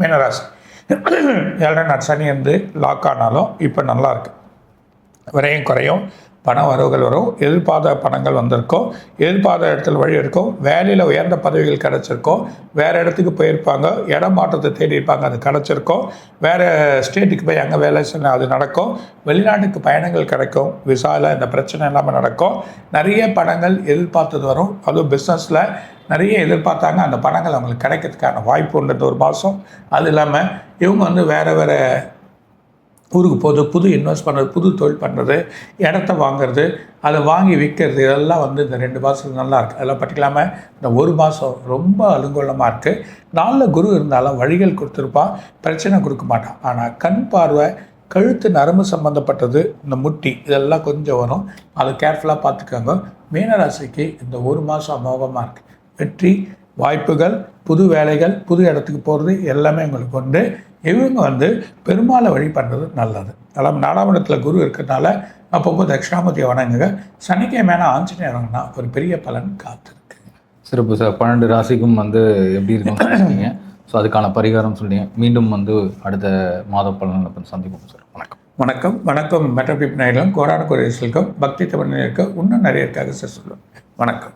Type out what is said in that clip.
மீனராசி. ஏழரை நாட் சனி வந்து லாக் ஆனாலும் இப்போ நல்லா இருக்கு விரையும் குறையும் பண வரவுகள் வரும் எதிர்பார்த்த பணங்கள் வந்திருக்கும் எதிர்பார்த்த இடத்துல வழி இருக்கும் வேலையில் உயர்ந்த பதவிகள் கிடச்சிருக்கும் வேறு இடத்துக்கு போயிருப்பாங்க இடம் மாற்றத்தை தேடி இருப்பாங்க அது கிடச்சிருக்கும் வேறு ஸ்டேட்டுக்கு போய் அங்கே வேலை செய்யணும் அது நடக்கும் வெளிநாட்டுக்கு பயணங்கள் கிடைக்கும் விசாவில் இந்த பிரச்சனை இல்லாமல் நடக்கும் நிறைய பணங்கள் எதிர்பார்த்தது வரும். அதுவும் பிஸ்னஸில் நிறைய எதிர்பார்த்தாங்க. அந்த பணங்கள் அவங்களுக்கு கிடைக்கிறதுக்கான வாய்ப்பு உண்டு ஒரு மாதம். அது இல்லாமல் இவங்க வந்து வேறு வேறு ஊருக்கு போது புது இன்வெஸ்ட் பண்ணுறது புது தொழில் பண்ணுறது இடத்த வாங்குறது அதை வாங்கி விற்கிறது இதெல்லாம் வந்து இந்த ரெண்டு மாதம் நல்லா இருக்குது அதெல்லாம் பட்டிக்கலாமல் இந்த ஒரு மாதம் ரொம்ப அலுங்கோலமாக இருக்குது நாளில் குரு இருந்தாலும் வழிகள் கொடுத்துருப்பான் பிரச்சனை கொடுக்க மாட்டான். ஆனால் கண் பார்வை கழுத்து நரம்பு சம்மந்தப்பட்டது இந்த முட்டி இதெல்லாம் கொஞ்சம் வரும். அதை கேர்ஃபுல்லாக பார்த்துக்கோங்க. மீனராசிக்கு இந்த ஒரு மாதம் அமோகமாக இருக்குது வெற்றி வாய்ப்புகள் புது வேலைகள் புது இடத்துக்கு போகிறது எல்லாமே உங்களுக்கு உண்டு. இவங்க வந்து பெருமாளை வழி பண்ணுறது நல்லது. அதெல்லாம் நாலாம் இடத்துல குரு இருக்கிறதுனால அப்பப்போ தட்சிணாமூர்த்தியை வணங்குங்க. சனிக்கிழமையான ஆஞ்சநேயர் வணங்கினா ஒரு பெரிய பலன் காத்திருக்கு. சிறப்பு. சார் பன்னெண்டு ராசிக்கும் வந்து எப்படி இருக்கும்னு சொன்னீங்க ஸோ அதுக்கான பரிகாரம் சொன்னீங்க மீண்டும் வந்து அடுத்த மாத பலன்களை சந்திப்போம் சார். வணக்கம். வணக்கம். வணக்கம். மெட்ரோபிப் நாயிலும் கோடான கோரிசலுக்கும் பக்தி தமிழ் இருக்க இன்னும் நிறைய இருக்காக சார் சொல்லுவேன் வணக்கம்.